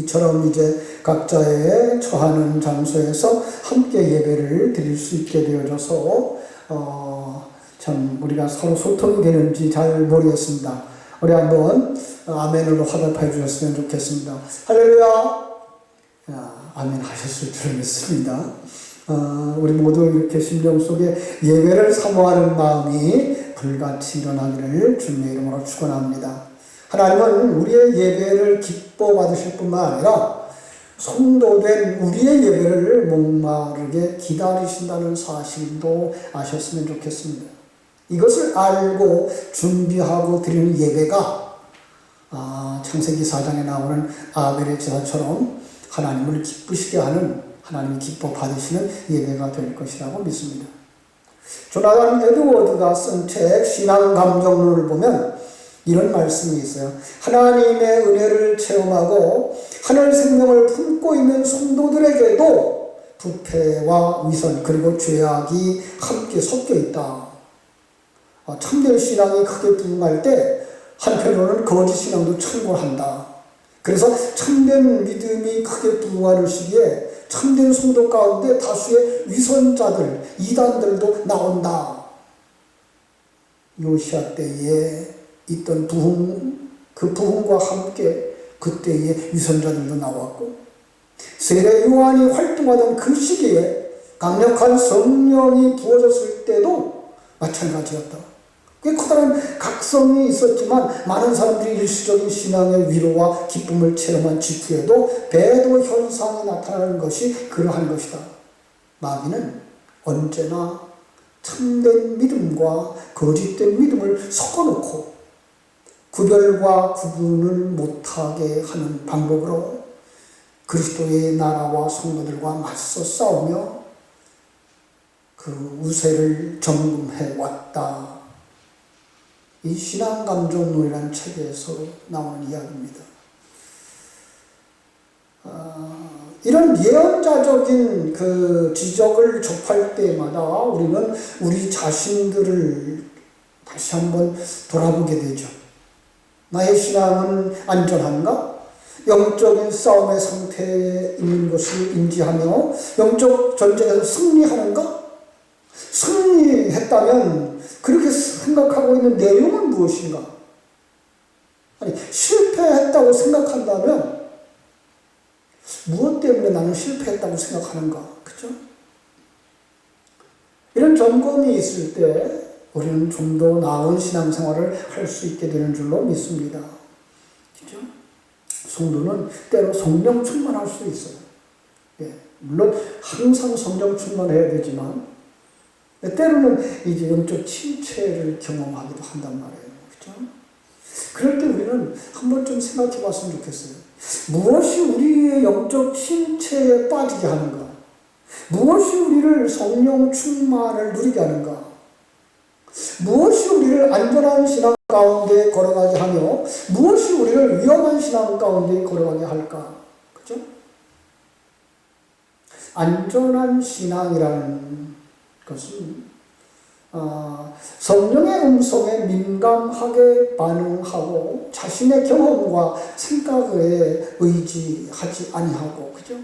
이처럼 이제 각자의 처하는 장소에서 함께 예배를 드릴 수 있게 되어져서 어, 참 우리가 서로 소통이 되는지 잘 모르겠습니다. 우리 한번 아멘으로 화답해 주셨으면 좋겠습니다. 할렐루야. 야, 아멘 하셨을 줄 믿습니다. 어, 우리 모두 이렇게 심령 속에 예배를 사모하는 마음이 불같이 일어나기를 주님의 이름으로 축원합니다. 하나님은 우리의 예배를 기뻐 받으실 뿐만 아니라 성도된 우리의 예배를 목마르게 기다리신다는 사실도 아셨으면 좋겠습니다. 이것을 알고 준비하고 드리는 예배가 아, 창세기 4장에 나오는 아벨의 제사처럼 하나님을 기쁘시게 하는 하나님이 기뻐 받으시는 예배가 될 것이라고 믿습니다. 조나단 에드워드가 쓴 책 신앙 감정론을 보면 이런 말씀이 있어요. 하나님의 은혜를 체험하고 하늘 생명을 품고 있는 성도들에게도 부패와 위선 그리고 죄악이 함께 섞여 있다. 아, 참된 신앙이 크게 부흥할 때 한편으로는 거짓 신앙도 참고한다. 그래서 참된 믿음이 크게 부흥하는 시기에 참된 성도 가운데 다수의 위선자들, 이단들도 나온다. 요시아 때에 있던 부흥, 그 부흥과 함께 그때의 위선자들도 나왔고, 세례 요한이 활동하던 그 시기에 강력한 성령이 부어졌을 때도 마찬가지였다. 꽤 커다란 각성이 있었지만 많은 사람들이 일시적인 신앙의 위로와 기쁨을 체험한 직후에도 배도 현상이 나타나는 것이 그러한 것이다. 마귀는 언제나 참된 믿음과 거짓된 믿음을 섞어놓고 구별과 구분을 못하게 하는 방법으로 그리스도의 나라와 성도들과 맞서 싸우며 그 우세를 점검해 왔다. 이 신앙감정론이라는 책에서 나오는 이야기입니다. 아, 이런 예언자적인 그 지적을 접할 때마다 우리는 우리 자신들을 다시 한번 돌아보게 되죠. 나의 신앙은 안전한가? 영적인 싸움의 상태에 있는 것을 인지하며 영적 전쟁에서 승리하는가? 승리했다면 그렇게 생각하고 있는 내용은 무엇인가? 아니, 실패했다고 생각한다면 무엇 때문에 나는 실패했다고 생각하는가? 그죠? 이런 점검이 있을 때 우리는 좀 더 나은 신앙생활을 할 수 있게 되는 줄로 믿습니다. 그죠? 성도는 때로 성령 충만할 수 있어요. 예, 물론 항상 성령 충만해야 되지만 때로는 이제 영적 침체를 경험하기도 한단 말이에요. 그죠? 그럴 때 우리는 한번 좀 생각해 봤으면 좋겠어요. 무엇이 우리의 영적 침체에 빠지게 하는가? 무엇이 우리를 성령 충만을 누리게 하는가? 무엇이 우리를 안전한 신앙 가운데 걸어가게 하며 무엇이 우리를 위험한 신앙 가운데 걸어가게 할까? 그죠? 안전한 신앙이라는 것은 어, 성령의 음성에 민감하게 반응하고 자신의 경험과 생각에 의지하지 아니하고 그죠?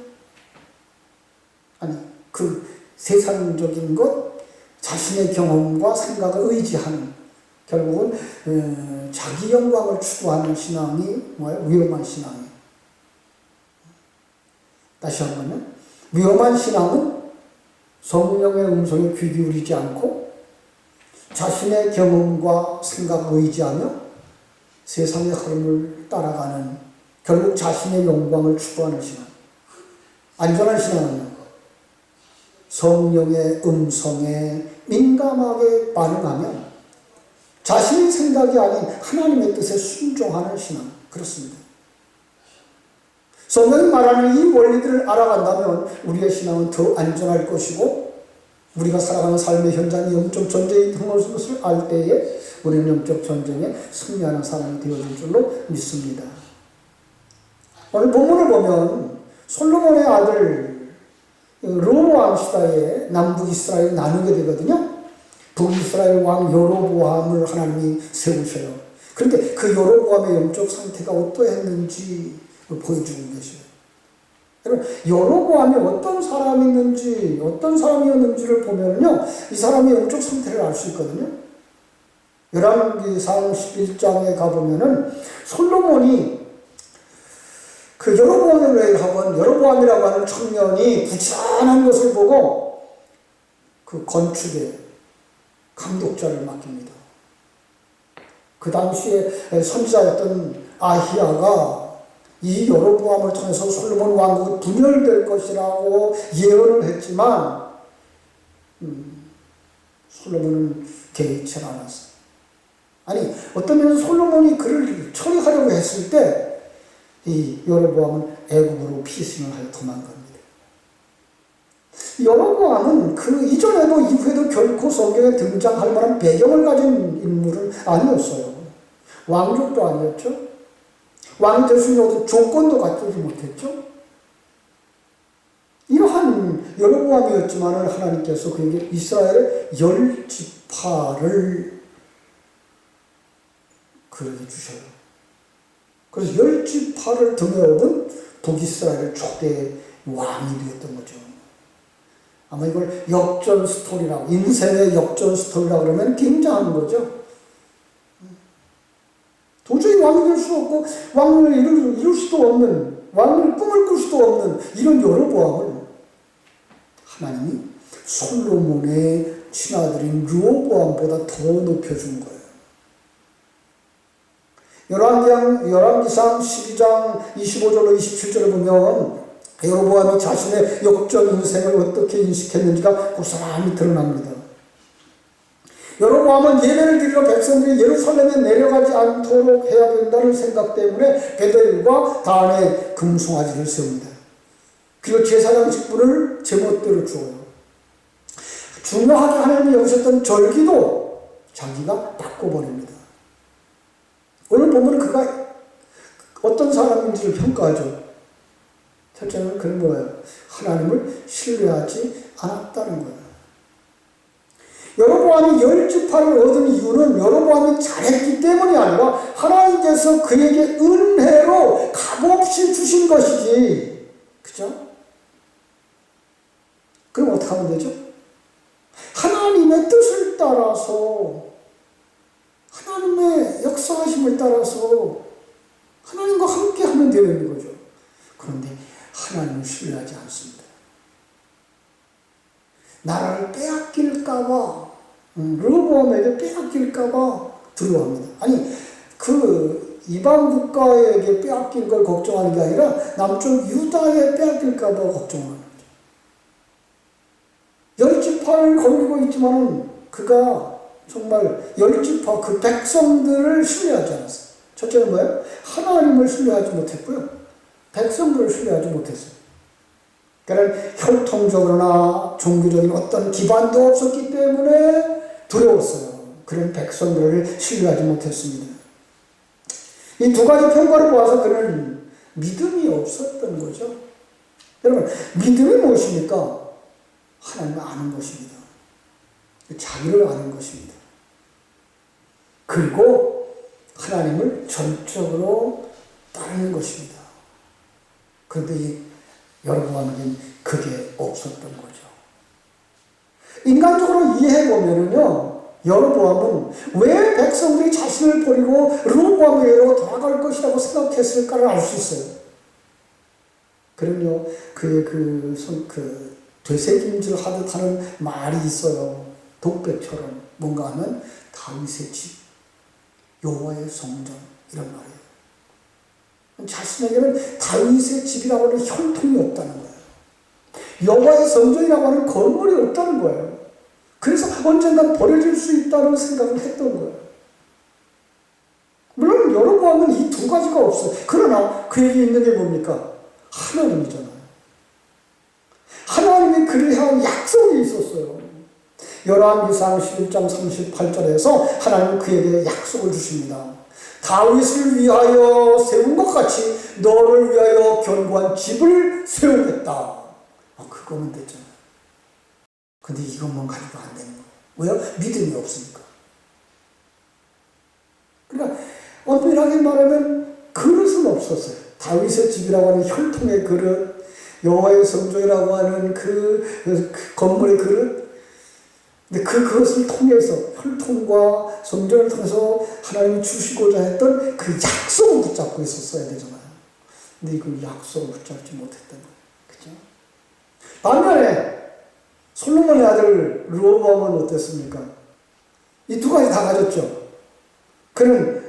아니 그 세상적인 것 자신의 경험과 생각을 의지하는 결국은 어, 자기 영광을 추구하는 신앙이 뭐예요? 위험한 신앙이에요. 다시 한번요. 위험한 신앙은 성령의 음성에 귀 기울이지 않고 자신의 경험과 생각을 의지하며 세상의 흐름을 따라가는 결국 자신의 영광을 추구하는 신앙. 안전한 신앙은요. 성령의 음성에 민감하게 반응하며 자신의 생각이 아닌 하나님의 뜻에 순종하는 신앙. 그렇습니다. 성경이 말하는 이 원리들을 알아간다면 우리의 신앙은 더 안전할 것이고 우리가 살아가는 삶의 현장이 영적 전쟁이 등어오는 것을 알 때에 우리는 영적 전쟁에 승리하는 사람이 되어질 줄로 믿습니다. 오늘 본문을 보면 솔로몬의 아들 로보암 시대에 남북 이스라엘 나누게 되거든요. 북이스라엘 왕 여로보암을 하나님이 세우셔요. 그런데 그 여로보암의 영적 상태가 어떠했는지 보여주는 것이에요. 여러분, 여로보암이 어떤 어떤 사람이었는지를 보면요, 이 사람의 영적 상태를 알 수 있거든요. 열왕기상 11장에 가보면은 솔로몬이 그 여로보암을 하건 여로보암이라고 하는 청년이 부지런한 것을 보고 그 건축에 감독자를 맡깁니다. 그 당시에 선지자였던 아히야가 이 여로보암을 통해서 솔로몬 왕국이 분열될 것이라고 예언을 했지만 음, 솔로몬은 개의치 않았어요. 아니 어떤 면에서 솔로몬이 그를 처리하려고 했을 때 이 여로보암은 애국으로 피신을 하여 도망갑니다. 여로보암은 그 이전에도 이후에도 결코 성경에 등장할 만한 배경을 가진 인물은 아니었어요. 왕족도 아니었죠. 왕이 될 수 있는 조건도 갖추지 못했죠. 이러한 여로보암이었지만 하나님께서 그에게 이스라엘의 열 지파를 그에게 주셔요. 그래서 열 지파를 등에 업은 북이스라엘의 초대 왕이 되었던 거죠. 아마 이걸 역전 스토리라고 인생의 역전 스토리라고 그러면 굉장한 거죠. 도저히 왕이 될 수 없고 왕을 이룰, 이룰 수도 없는 왕을 꿈을 꿀 수도 없는 이런 여로보암을 하나님이 솔로몬의 친아들인 르호보암보다 더 높여준 거예요. 열왕기상, 열왕기상 12장 25절로 27절을 보면 여로보암이 자신의 역전 인생을 어떻게 인식했는지가 고스란히 드러납니다. 여로보암은 예배를 드리러 백성들이 예루살렘에 내려가지 않도록 해야 된다는 생각 때문에 베델과 단에 금송아지를 세웁니다. 그리고 제사장 직분을 제멋대로 주어요. 중요하게 하나님이 여기셨던 절기도 자기가 바꿔버립니다. 오늘 보면 그가 어떤 사람인지를 평가하죠. 첫째는 그는 뭐예요? 하나님을 신뢰하지 않았다는 거예요. 여로보암이 열 지파를 얻은 이유는 여로보암이 잘했기 때문이 아니라 하나님께서 그에게 은혜로 값없이 주신 것이지. 그죠? 그럼 어떻게 하면 되죠? 하나님의 뜻을 따라서 하나님의 역사하심을 따라서 하나님과 함께 하면 되는 거죠. 그런데 하나님을 신뢰하지 않습니다. 나라를 빼앗길까봐, 르보암에게 빼앗길까봐 두려워합니다. 아니, 그 이방 국가에게 빼앗길 걸 걱정하는 게 아니라 남쪽 유다에 빼앗길까봐 걱정하는 거죠. 열 지파를 거느리고 있지만은 그가 정말 열 지파 그 백성들을 신뢰하지 않았어요. 첫째는 뭐예요? 하나님을 신뢰하지 못했고요. 백성들을 신뢰하지 못했어요. 그러니까 혈통적으로나 종교적인 어떤 기반도 없었기 때문에 두려웠어요. 그런 백성들을 신뢰하지 못했습니다. 이 두 가지 평가를 보아서 그는 믿음이 없었던 거죠. 여러분, 믿음이 무엇입니까? 하나님을 아는 것입니다. 자기를 아는 것입니다. 그리고 하나님을 전적으로 따르는 것입니다. 그런데 이 여러분에게는 그게 없었던 거죠. 인간적으로 이해해 보면요, 여로보암은 왜 백성들이 자신을 버리고 르보암에게로 돌아갈 것이라고 생각했을까를 알 수 있어요. 그럼요, 그의 그, 손, 그, 되새김질 하듯 하는 말이 있어요. 독백처럼 뭔가 하면 다윗의 집, 여호와의 성전 이런 말이에요. 자신에게는 다윗의 집이라고 하는 혈통이 없다는 거예요. 여호와의 성전이라고 하는 건물이 없다는 거예요. 그래서 언젠가 버려질 수 있다는 생각을 했던 거예요. 물론 여러분은 이 두 가지가 없어요. 그러나 그에게 있는 게 뭡니까? 하나님이잖아요. 하나님이 그를 향한 약속이 있었어요. 열왕기상 11장 38절에서 하나님 그에게 약속을 주십니다. 다윗을 위하여 세운 것 같이 너를 위하여 견고한 집을 세우겠다. 아, 그거면 됐잖아요. 근데 이것만 가지고 안 되는 거예요. 왜요? 믿음이 없으니까. 그러니까 엄밀하게 말하면 그릇은 없었어요. 다윗의 집이라고 하는 혈통의 그릇, 여호와의 성전이라고 하는 그, 그 건물의 그릇. 근데 그 그것을 통해서 혈통과 성전을 통해서 하나님이 주시고자 했던 그 약속을 붙잡고 있었어야 되잖아요. 근데 그 약속을 붙잡지 못했던 거예요. 그죠? 반면에 솔로몬의 아들 르호보암은 어땠습니까? 이 두 가지 다 가졌죠. 그는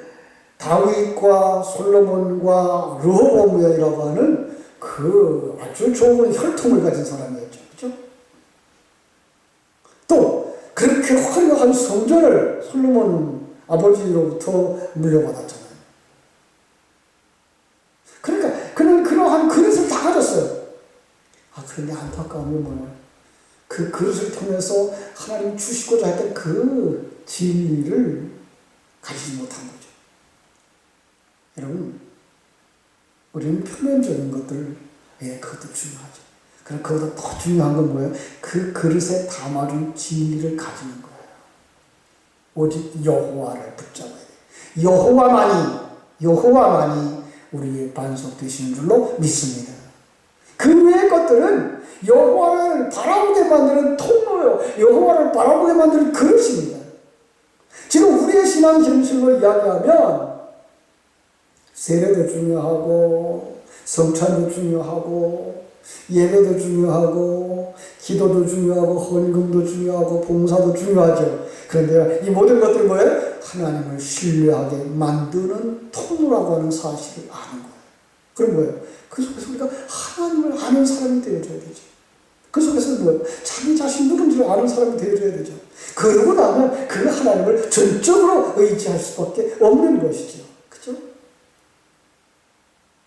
다윗과 솔로몬과 르호보암이라고 하는 그 아주 좋은 혈통을 가진 사람이었죠. 그렇게 화려한 성전을 솔로몬 아버지로부터 물려받았잖아요. 그러니까 그는 그러한 그릇을 다 가졌어요. 아 그런데 안타까운 게 뭐예요? 그 그릇을 통해서 하나님 주시고자 했던 그 진리를 가지지 못한 거죠. 여러분, 우리는 표면적인 것들, 예, 그것도 중요하죠. 그럼 그보다 더 중요한 건 뭐예요? 그 그릇에 담아준 진리를 가지는 거예요. 오직 여호와를 붙잡아야 돼요. 여호와만이, 여호와만이 우리의 반석 되시는 줄로 믿습니다. 그 외의 것들은 여호와를 바라보게 만드는 통로요. 여호와를 바라보게 만드는 그릇입니다. 지금 우리의 신앙 현실로 이야기하면 세례도 중요하고 성찬도 중요하고 예배도 중요하고 기도도 중요하고 헌금도 중요하고 봉사도 중요하죠. 그런데 이 모든 것들 뭐예요? 하나님을 신뢰하게 만드는 통로라고 하는 사실을 아는 거예요. 그럼 뭐예요? 그 속에서 우리가 하나님을 아는 사람이 되어줘야 되죠. 그 속에서 뭐예요? 자기 자신 누군지를 아는 사람이 되어줘야 되죠. 그러고 나면 그 하나님을 전적으로 의지할 수밖에 없는 것이죠. 그죠?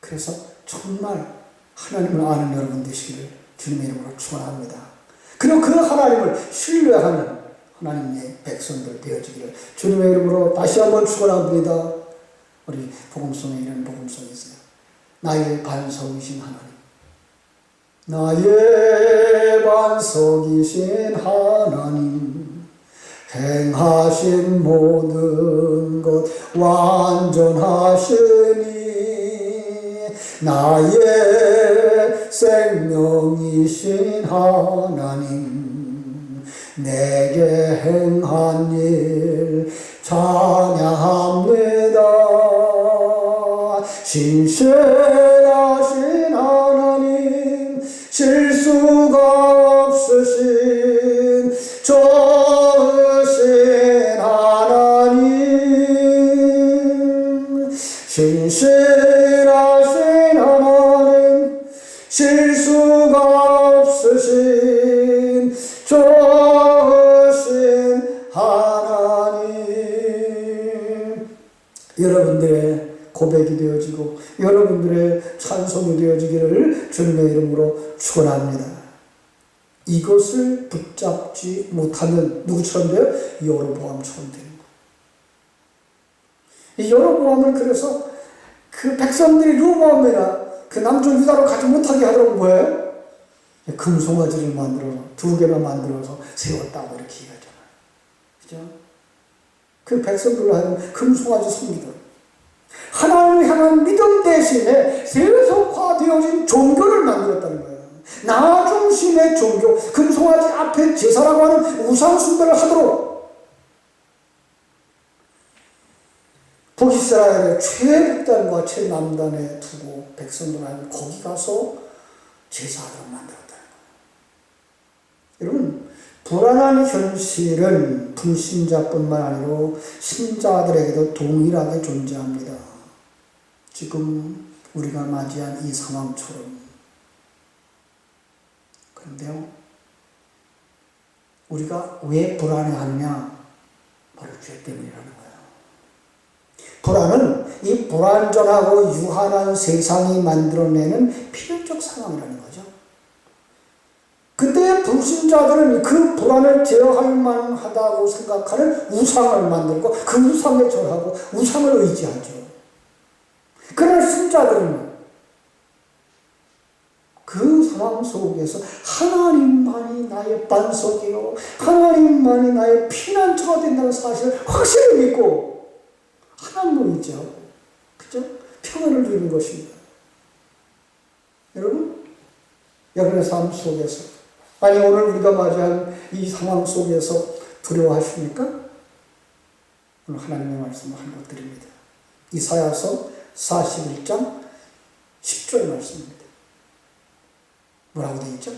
그래서 정말 하나님을 아는 여러분 되시기를 주님의 이름으로 축원합니다. 그리고 그 하나님을 신뢰하는 하나님의 백성들 되어지기를 주님의 이름으로 다시 한번 축원합니다. 우리 복음송에 이런 복음송이 있어요. 나의 반석이신 하나님. 나의 반석이신 하나님. 행하신 모든 것 완전하시니 나의 생명이신 하나님 내게 행한 일 찬양합니다. 신실하신 고백이 되어지고 여러분들의 찬송이 되어지기를 주님의 이름으로 축원합니다. 이것을 붙잡지 못하면 누구처럼 돼요? 여로보암처럼 되는 거예요. 이 여로보암은 그래서 그 백성들이 루보암이나 그 남쪽 유다로 가지 못하게 하도록 뭐예요? 금송아지를 만들어서 두 개만 만들어서 세웠다고 이렇게 얘기하잖아요. 그죠? 그 백성들로 하여금 금송아지 섬기도록 하나님을 향한 믿음 대신에 세속화되어진 종교를 만들었다는 거예요. 나 중심의 종교, 금송아지 앞에 제사라고 하는 우상숭배를 하도록 북이스라엘의 최북단과 최남단에 두고 백성들은 거기 가서 제사하도록 만들었다는 거예요. 여러분, 불안한 현실은 불신자뿐만 아니라 신자들에게도 동일하게 존재합니다. 지금 우리가 맞이한 이 상황처럼. 그런데요, 우리가 왜 불안해하느냐? 바로 죄 때문이라는 거예요. 불안은 이 불안전하고 유한한 세상이 만들어내는 필연적 상황이라는 거죠. 그때 불신자들은 그 불안을 제어할 만하다고 생각하는 우상을 만들고 그 우상에 절하고 우상을 의지하죠. 그러나 신자들은 그 상황 속에서 하나님만이 나의 반석이요 하나님만이 나의 피난처가 된다는 사실을 확실히 믿고 하나님을 의지하고 평안을 주는 것입니다. 여러분, 여러분의 삶 속에서, 아니, 오늘 우리가 맞이한 이 상황 속에서 두려워하십니까? 오늘 하나님의 말씀을 한번 드립니다. 이사야서 41장 10절 말씀입니다. 뭐라고 되어 있죠?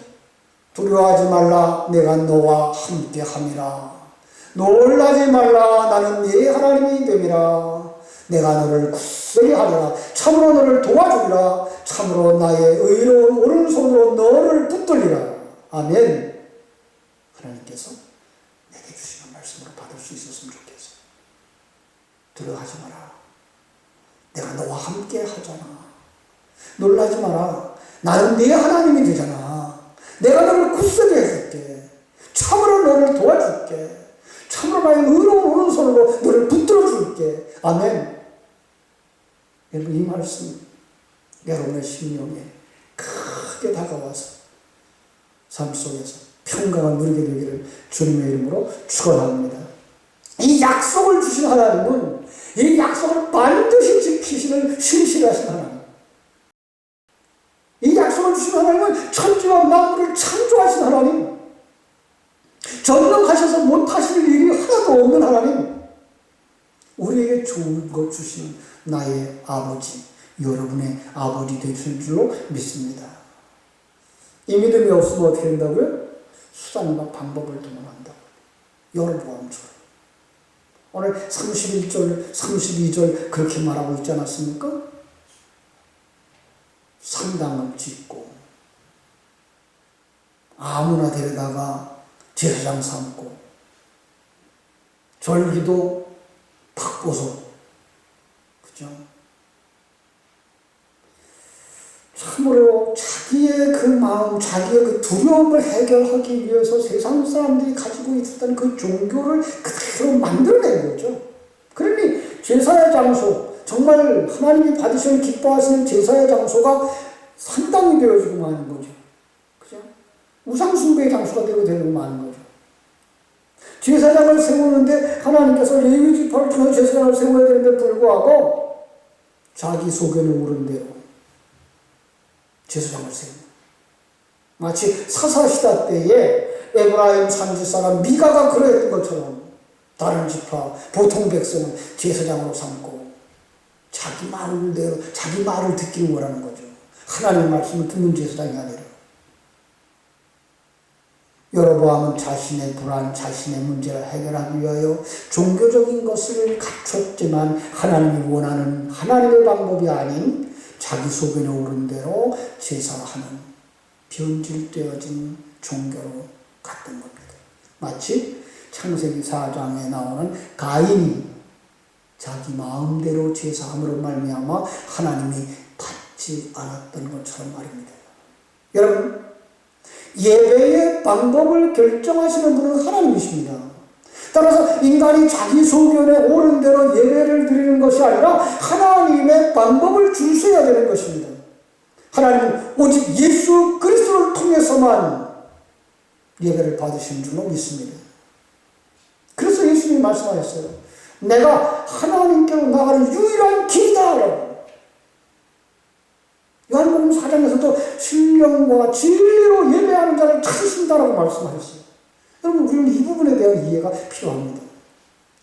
두려워하지 말라 내가 너와 함께 함이라 놀라지 말라 나는 네 하나님이 됨이라 내가 너를 굳세게 하리라 참으로 너를 도와주리라 참으로 나의 의로운 오른손으로 너를 붙들리라 아멘 하나님께서 내게 주시는 말씀으로 받을 수 있었으면 좋겠어요 두려워하지 마라 내가 너와 함께 하잖아 놀라지 마라 나는 네 하나님이 되잖아 내가 너를 굳세게 해줄게. 참으로 너를 도와줄게. 참으로 나의 의로운 오른손으로 너를 붙들어 줄게. 아멘. 여러분, 이 말씀, 여러분의 심령에 크게 다가와서 삶 속에서 평강을 누리게 되기를 주님의 이름으로 축원합니다. 이 약속을 주신 하나님은 이 약속을 반드시 지키시는 신실하신 하나님. 이 약속을 주신 하나님은 천지와 만물을 창조하신 하나님, 전능하셔서 못하실 일이 하나도 없는 하나님, 우리에게 좋은 것 주신 나의 아버지, 여러분의 아버지 되실 줄로 믿습니다. 이 믿음이 없으면 어떻게 된다고요? 수단과 방법을 동원한다고. 여러분처럼. 오늘 31절, 32절 그렇게 말하고 있지 않았습니까? 상당을 짓고 아무나 데려다가 제사장 삼고 절기도 박보소 그죠? 참으로 자기의 그 마음, 자기의 그 두려움을 해결하기 위해서 세상 사람들이 가지고 있었던 그 종교를 그대로 만들어낸 거죠. 그러니 제사의 장소, 정말 하나님이 받으시는 기뻐하시는 제사의 장소가 산당이 되어지고 마는 거죠. 그죠? 우상숭배의 장소가 되고 되고 마는 거죠. 제사장을 세우는데 하나님께서 레위 지파를 통해 제사장을 세워야 되는데 불구하고 자기 소견을 오른 대로 제사장을 세운 마치 사사시다 때에 에브라임 산지 사람 미가가 그랬던 것처럼 다른 지파 보통 백성은 제사장으로 삼고 자기 말대로 자기 말을 듣기를 원하는 거죠. 하나님의 말씀을 듣는 제사장이 아니라 여로보암은 자신의 불안, 자신의 문제를 해결하기 위하여 종교적인 것을 갖췄지만 하나님이 원하는 하나님의 방법이 아닌 자기 소견에 오른 대로 제사하는 변질되어진 종교로 갔던 겁니다. 마치 창세기 4장에 나오는 가인이 자기 마음대로 제사함으로 말미암아 하나님이 받지 않았던 것처럼 말입니다. 여러분 예배의 방법을 결정하시는 분은 하나님이십니다. 따라서 인간이 자기 소견에 옳은 대로 예배를 드리는 것이 아니라 하나님의 방법을 주셔야 되는 것입니다. 하나님은 오직 예수 그리스도를 통해서만 예배를 받으신 줄로 믿습니다. 그래서 예수님이 말씀하셨어요. 내가 하나님께로 나가는 유일한 길이다. 요한복음 4장에서도 신령과 진리로 예배하는 자를 찾으신다라고 말씀하셨어요. 여러분, 우리는 이 부분에 대한 이해가 필요합니다.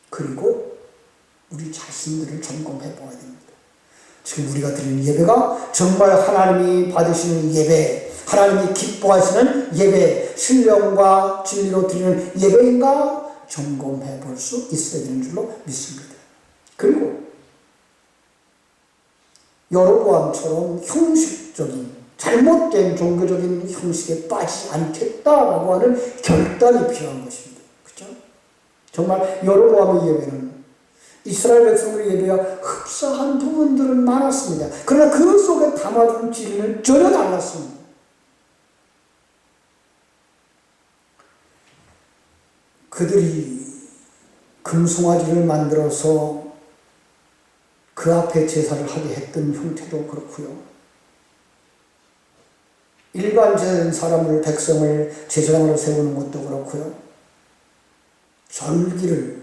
그리고 우리 자신들을 점검해 봐야 됩니다. 지금 우리가 드리는 예배가 정말 하나님이 받으시는 예배, 하나님이 기뻐하시는 예배, 신령과 진리로 드리는 예배인가 점검해 볼 수 있어야 되는 줄로 믿습니다. 그리고 여로보암처럼 형식적인 잘못된 종교적인 형식에 빠지지 않겠다라고 하는 결단이 필요한 것입니다. 그죠? 정말 여로보암의 예배는 이스라엘 백성들의 예배와 흡사한 부분들은 많았습니다. 그러나 그 속에 담아둔 진리는 전혀 달랐습니다. 그들이 금송아지를 만들어서 그 앞에 제사를 하게 했던 형태도 그렇고요. 일반적인 사람을 백성을 제사장으로 세우는 것도 그렇고요. 절기를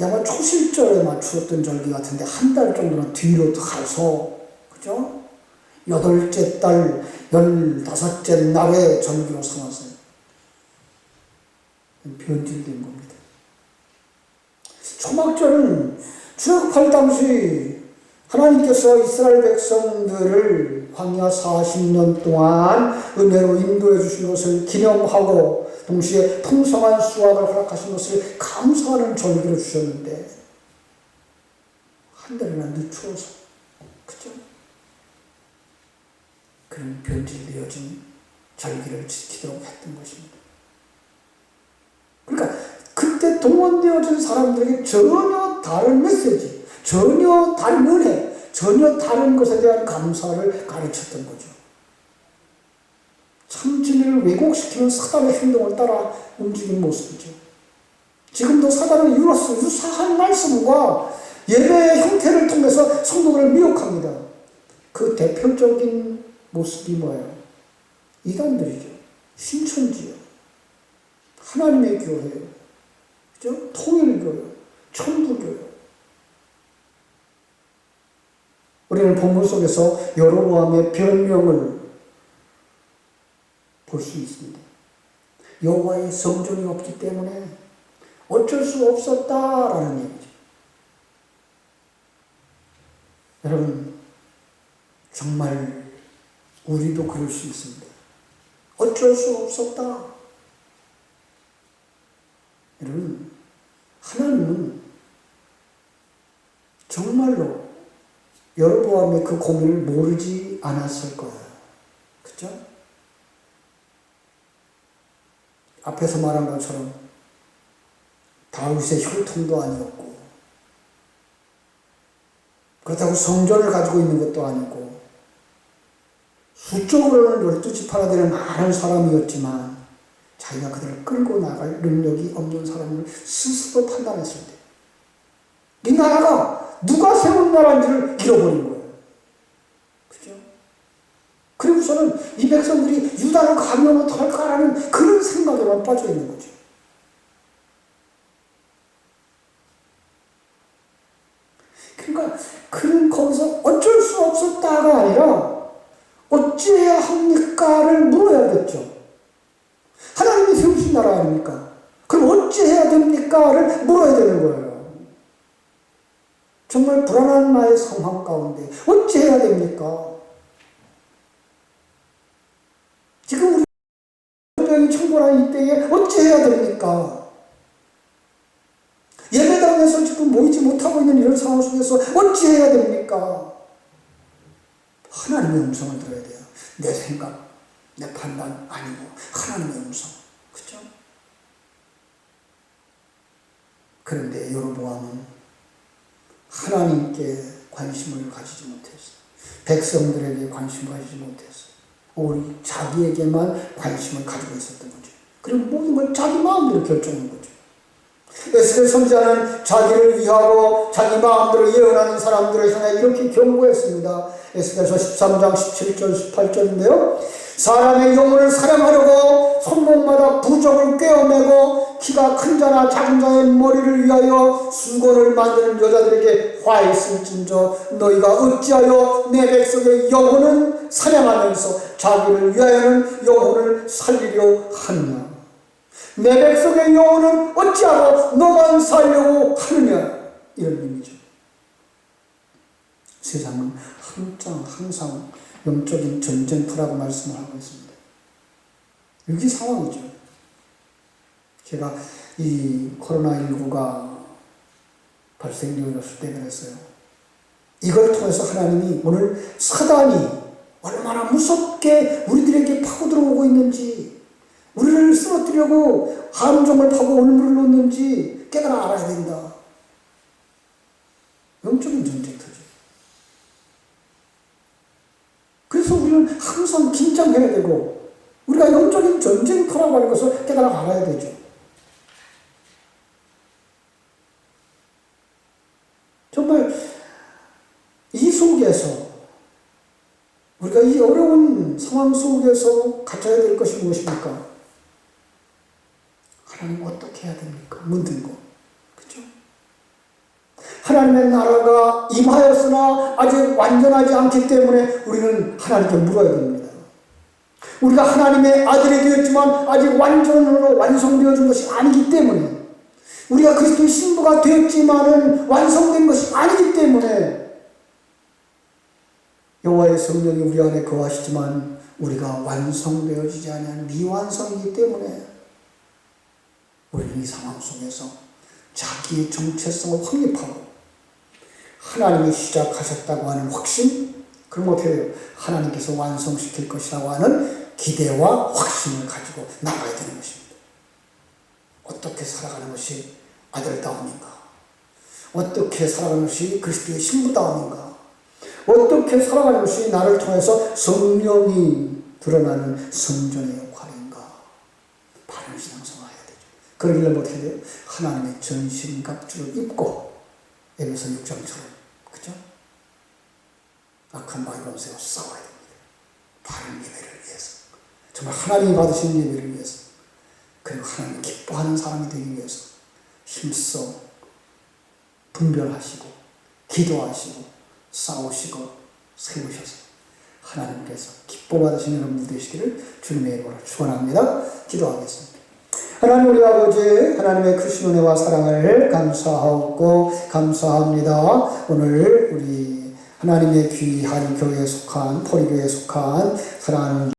아마 초실절에 맞추었던 절기 같은데 한 달 정도는 뒤로 가서 그죠? 여덟째 달 열다섯째 날에 절기로 삼았어요. 변질된 겁니다. 초막절은 출애굽할 당시 하나님께서 이스라엘 백성들을 광야 40년 동안 은혜로 인도해 주신 것을 기념하고 동시에 풍성한 수확을 허락하신 것을 감사하는 절기를 주셨는데 한 달이나 늦추어서 그죠? 그런 변질되어진 절기를 지키도록 했던 것입니다. 그러니까 그때 동원되어진 사람들에게 전혀 다른 메시지, 전혀 다른 은혜, 전혀 다른 것에 대한 감사를 가르쳤던 거죠. 참 진리를 왜곡시키는 사단의 행동을 따라 움직인 모습이죠. 지금도 사단은 유로스, 유사한 말씀과 예배의 형태를 통해서 성도들을 미혹합니다. 그 대표적인 모습이 뭐예요? 이단들이죠. 신천지요. 하나님의 교회요. 그죠? 통일교요. 천부교요. 우리는 본문 속에서 여로보암의 변명을 볼 수 있습니다. 여호와의 성전이 없기 때문에 어쩔 수 없었다라는 얘기죠. 여러분 정말 우리도 그럴 수 있습니다. 어쩔 수 없었다. 여러분 하나님은 정말로 여로보암의 그 고민을 모르지 않았을 거예요. 그죠? 앞에서 말한 것처럼 다윗의 혈통도 아니었고 그렇다고 성전을 가지고 있는 것도 아니고 수적으로는 열두 지파나 되는 많은 사람이었지만 자기가 그들을 끌고 나갈 능력이 없는 사람을 스스로 판단했을 때이 나라가 누가 세운 나라인지를 잃어버린 거예요. 그죠? 그리고서는 이 백성들이 유다를 가면 어떡할까라는 그런 생각에만 빠져 있는 거죠. 그러니까 그런 거기서 어쩔 수 없었다가 아니라 어찌해야 합니까를 물어야겠죠. 하나님이 세우신 나라 아닙니까? 그럼 어찌해야 됩니까를 물어야 되는 거예요. 정말 불안한 나의 상황 가운데 어찌 해야 됩니까? 지금 우리 병이 충분한 이때에 어찌 해야 됩니까? 예배당에서 지금 모이지 못하고 있는 이런 상황 속에서 어찌 해야 됩니까? 하나님의 음성을 들어야 돼요. 내 생각, 내 판단 아니고 하나님의 음성. 그죠? 그런데 여로보암은 하나님께 관심을 가지지 못했어요. 백성들에게 관심을 가지지 못했어요. 오히려 자기에게만 관심을 가지고 있었던 거죠. 그리고 모든 걸 자기 마음대로 결정한 거죠. 에스겔 선지자는 자기를 위하고 자기 마음대로 예언하는 사람들을 향해 이렇게 경고했습니다. 에스겔서 13장 17절 18절인데요. 사람의 영혼을 사랑하려고 손목마다 부적을 꿰어매고 키가 큰 자나 작은 자의 머리를 위하여 수건을 만드는 여자들에게 화 있을진저 너희가 어찌하여 내 백성의 영혼을 사냥하면서 자기를 위하여는 영혼을 살리려 하느냐 내 백성의 영혼은 어찌하고 너만 살려고 하느냐 이런 의미죠. 세상은 항상 항상 영적인 전쟁터라고 말씀을 하고 있습니다. 이게 상황이죠. 제가 이 코로나19가 발생되었을 때 그랬어요. 이걸 통해서 하나님이 오늘 사단이 얼마나 무섭게 우리들에게 파고 들어오고 있는지, 우리를 쓰러뜨려고 함정을 파고 올무를 놓는지 깨달아 알아야 된다. 영적인 전쟁터죠. 그래서 우리는 항상 긴장해야 되고, 우리가 영적인 전쟁터라고 하는 것을 깨달아 알아야 되죠. 정말 이 속에서 우리가 이 어려운 상황 속에서 갖춰야 될 것이 무엇입니까? 하나님 어떻게 해야 됩니까? 묻는 거. 그죠? 하나님의 나라가 임하였으나 아직 완전하지 않기 때문에 우리는 하나님께 물어야 됩니다. 우리가 하나님의 아들이 되었지만 아직 완전으로 완성되어진 것이 아니기 때문에 우리가 그리스도의 신부가 되었지만은 완성된 것이 아니기 때문에 여호와의 성령이 우리 안에 거하시지만 우리가 완성되어지지 않은 미완성이기 때문에 우리는 이 상황 속에서 자기의 정체성을 확립하고 하나님이 시작하셨다고 하는 확신 그럼 어떻게 해요? 하나님께서 완성시킬 것이라고 하는 기대와 확신을 가지고 나가야 되는 것입니다. 어떻게 살아가는 것이 아들다움인가? 어떻게 살아가는 것이 그리스도의 신부다움인가? 어떻게 살아가는 것이 나를 통해서 성령이 드러나는 성전의 역할인가? 바른 신앙생활 해야 되죠. 그러길래 어떻게 돼요? 하나님의 전신갑주를 입고 에베소 6장처럼 그죠? 악한 세워 싸워야 됩니다. 바른 예배를 위해서 정말 하나님이 받으시는 예배를 위해서 그리고 하나님 기뻐하는 사람이 되기 위해서 힘써 분별하시고 기도하시고 싸우시고 세우셔서 하나님께서 기뻐 받으시는 여러분들 되시기를 주님의 이름으로 축원합니다. 기도하겠습니다. 하나님 우리 아버지 하나님의 크신 은혜와 사랑을 감사하고 감사합니다. 오늘 우리 하나님의 귀한 교회에 속한 포리교에 속한 사랑하는